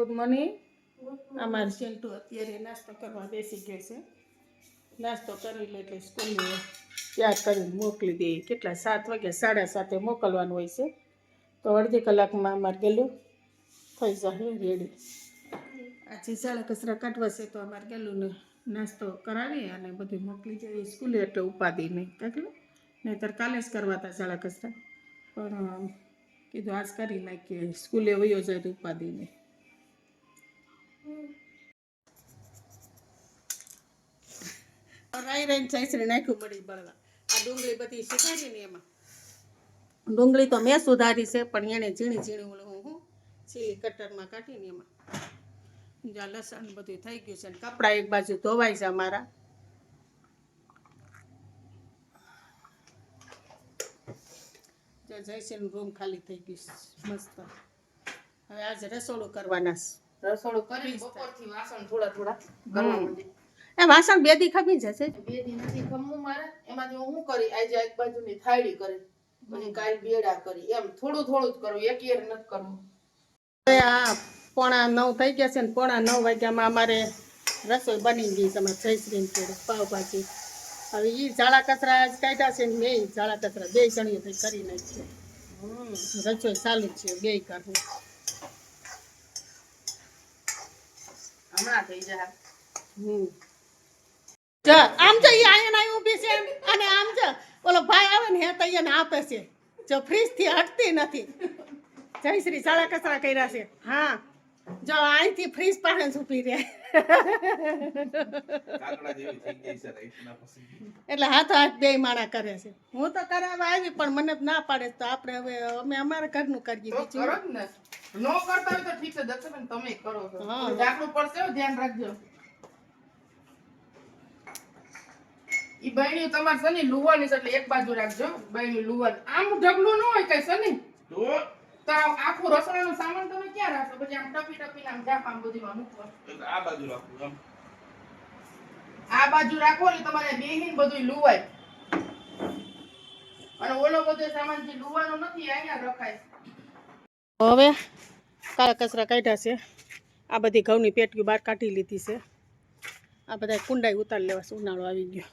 Good morning અમારે સેન્ટુ અત્યારે નાસ્તો કરવા બેસી ગયો છે. નાસ્તો કરી લે એટલે સ્કૂલને તૈયાર કરીને મોકલી દઈએ કેટલા સાત વાગે સાડા સાતે મોકલવાનું હોય છે. તો અડધી કલાકમાં અમારે ગેલું થઈ જશે રેડી આજે સાડા કચરા કાઢવા છે તો અમારે ગેલુંને નાસ્તો કરાવી અને બધું મોકલી જઈએ સ્કૂલે એટલે ઉપાધિ નહીં કાઢલું નહીંતર કાલે જ કરવા હતા સાડા કચરા. પણ કીધું આજ કરી નાખીએ. સ્કૂલે વયો જાય તો ઉપાધિ નહીં. રાઈ રાઈને સાઈસરે નાખ્યું મળી બળવા. આ ડુંગળી બધી સુધારી ને એમાં. ડુંગળી તો મેં સુધારી છે પણ એને ઝીણી ઝીણી ઓલું હું હું. ચીલી કટરમાં કાઢીને એમાં. જ્યાં લસણ બધું થઈ ગયું છે ને કપડાં એક બાજુ ધોવાય છે અમારા. જો જયશ્રીનું રૂમ ખાલી થઈ ગયું છે. મસ્ત. હવે આજે રસોડું કરવાના રસોડું કરી બપોરથી વાસણ થોડા થોડા કરવા. એ વાસણ બે દી ખમી જશે. બે દી નથી ખમવું મારે. એમાંથી હું કરી? આજે એક બાજુની થાળી કરી. અને કાલ બેડા કરી. એમ થોડું થોડું જ કરું. એક એર નથી કરવું. આ પોણા નવ થઈ ગયા છે ને પોણા નવ વાગ્યામાં અમારે રસોઈ બની ગઈ છે અમારે જયશ્રીને જોડે પાવભાજી. હવે એ ઝાડા કચરા કાઢ્યા છે ને મેં ઝાડા કચરા બે જણીઓ થઈ કરી નાખી હમ. રસોઈ ચાલુ છે બે કરવું હમણાં થઈ જાય. હમ. આમ જો ઈ આયન આવી ઊભી છે અને આમ જો ઓલો ભાઈ આવે ને હે તો એને આપે છે. જો ફ્રીજથી હટતી નથી. જયશ્રી સાળા કચરા કર્યા છે. હા. જો અહીંથી ફ્રીજ પાસે ઊભી રહે. એટલે હાથો હાથ બે માણા કરે છે. હું તો કરાવવા આવી પણ મને ના પાડે તો આપણે હવે અમે અમારા ઘરનું કરીએ બીજું. ને. નો કરતા હોય તો ઠીક છે તમે કરો. હા. પડશે ધ્યાન રાખજો. ઈ બહેણી તમારે સની લુવાની છે એટલે એક બાજુ રાખજો. બહેણી લુવાની. આમ ઢગલું ન હોય કઈ સની તો તો આ આખું રસોડાનો સામાન તમે ક્યાં રાખશો પછી આમ ટપી ટપીને આમ મૂકવા આ બાજુ આ બાજુ રાખો ને તમારે બેહીન બધું લુવાય. અને ઓલો બધો સામાન જે લુવાનો નથી અહીંયા રખાય. હવે કાળા કચરા કાઢ્યા છે. આ બધી ઘઉંની પેટીઓ બહાર કાઢી લીધી છે. આ બધા કુંડાઈ ઉતારી લેવા છે ઉનાળો આવી ગયો.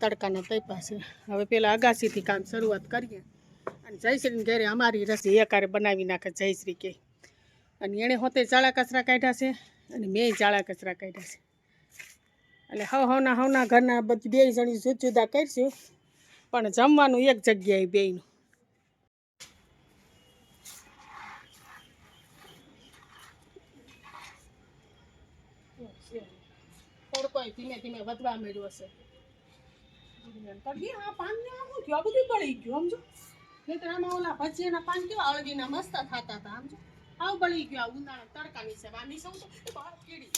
તડકાના તૈપા છે. હવે પેલા અગાસીથી કામ શરૂઆત કરીએ અને જયશ્રીને ઘેરે અમારી રસી એકારે બનાવી નાખે જયશ્રી કે. અને એણે હોતે ચાળા કચરા કાઢ્યા છે અને મેં ચાળા કચરા કાઢ્યા છે. એટલે હવ હવના હવના ઘરના બધી, બે જણી જુદા જુદા કરશું, પણ જમવાનું એક જગ્યાએ બેયનું. ધીમે ધીમે વધવા મળ્યો છે તડકી આ પાનને આમ શું બધું બળી ગયું સમજો નહીંતર આમાં ઓલા ભજીયાના પાન કેવા અળવીના મસ્ત થતા હતા સમજો આવ બળી ગયું આ ઉનાળા તડકાની છે વાની સૌ તો બહાર કીડી.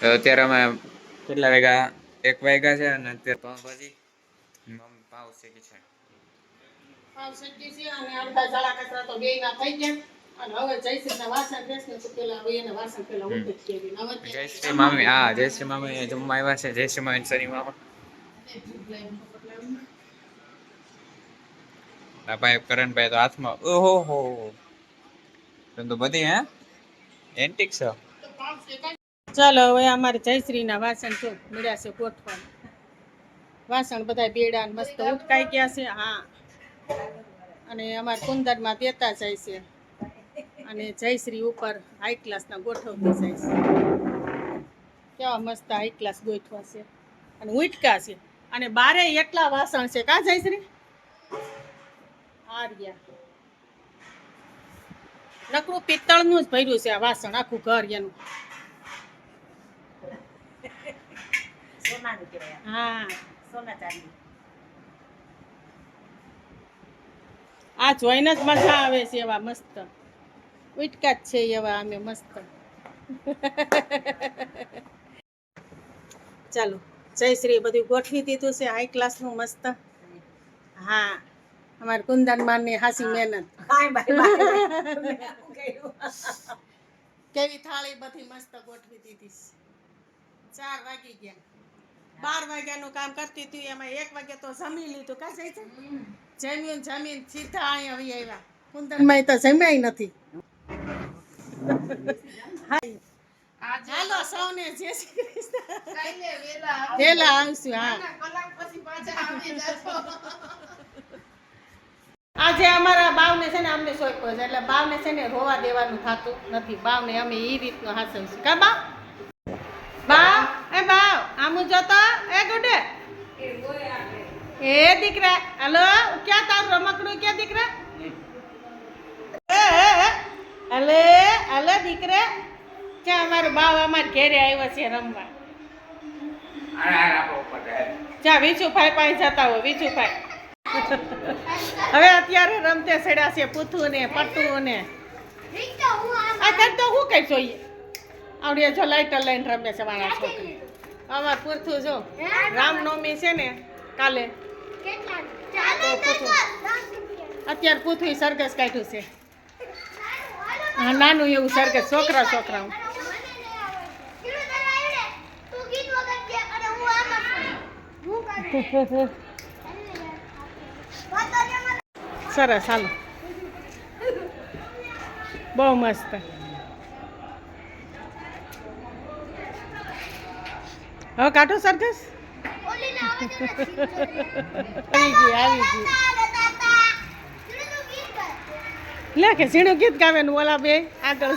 તો અત્યારે અમે કેટલા વાગ્યા? એક વાગ્યા છે અને અત્યારે મમ્મી પાવ શેકી છે. પાવ શેકી છે અને અડધા કચરા તો થઈ ગયા. જય શ્રી મામી હા જય શ્રી મામી જમવા આવ્યા છે. જય શ્રી મામી શનિ મામા. આ ભાઈ તો હાથમાં ઓહો, હો તો બધી, હે? એન્ટિક છે. ચાલો, હવે અમારે જયશ્રીના વાસણ જો મળ્યા છે ગોઠવાનું. વાસણ બધા બેડા મસ્ત ઉટકાઈ ગયા છે, હા. અને અમારે કુંદરમાં દેતા જાય છે. અને જયશ્રી ઉપર હાઈ ક્લાસના ગોઠવતી જાય છે. કેવા મસ્ત હાઈ ક્લાસ ગોઠવા છે. અને ઉટકા છે. અને બારે એટલા વાસણ છે. કા જયશ્રી હાર્યા નકરું પિત્તળનું જ ભર્યું છે આ વાસણ આખું ઘર એનું. હા. આ જોઈને જ મજા આવે છે એવા મસ્ત. ઉટકા જ છે એવા અમે મસ્ત. ચાલો. જયશ્રી બધું ગોઠવી દીધું છે. હાઈ ક્લાસનું મસ્ત. હા અમારે કુંદન માનની હાસી મહેનત. કેવી થાળી બધી મસ્ત ગોઠવી દીધી ચાર વાગી ગયા. બાર વાગ્યાનું કામ કરતી હતી. એમાં એક વાગે તો જમી લીધું. કા જાય છે જમીન જમીન સીધા અહીં આવી આવ્યા. કુંદનમાં તો જમ્યા નથી. આજે હાલો સૌને જય શ્રી કૃષ્ણ. વેલા આવશું હા. આજે અમારા બાવને છે ને અમને સોંપ્યો છે એટલે બાવને છે ને રોવા દેવાનું થતું નથી. બાવને અમે એ રીતનું હાસવશું કા બા બા એ બાવ આમ જોતો? એ ગુડે? એ દીકરા હલો ક્યાં તારું રમકડું ક્યાં દીકરા એ, એ, એ. હલે હલે દીકરા ક્યાં અમારો બાવ અમારે ઘેરે આવ્યો છે રમવા? ચા વિચુભાઈ પાસે જતા હોય વિચુભાઈ હવે અત્યારે રમતે સડ્યા છે પૂથું ને પટ્ટું ને અત્યારે તો હું કઈ જોઈએ? આવડે જો લાઇટર લઈને રમે છે મારા છોકરી. અમાર પૂરથું જો રામનવમી છે ને કાલે. અત્યારે પૂથું સરઘસ કાઢ્યું છે. હા નાનું એવું સરઘસ છોકરા છોકરા સરસ, હાલો. બહુ મસ્ત. હવે કાઢો સરઘસ? આવી ગઈ આવી ગઈ. લે કે ઝીણું ગીત ગાવે ઓલા બે, આગળ.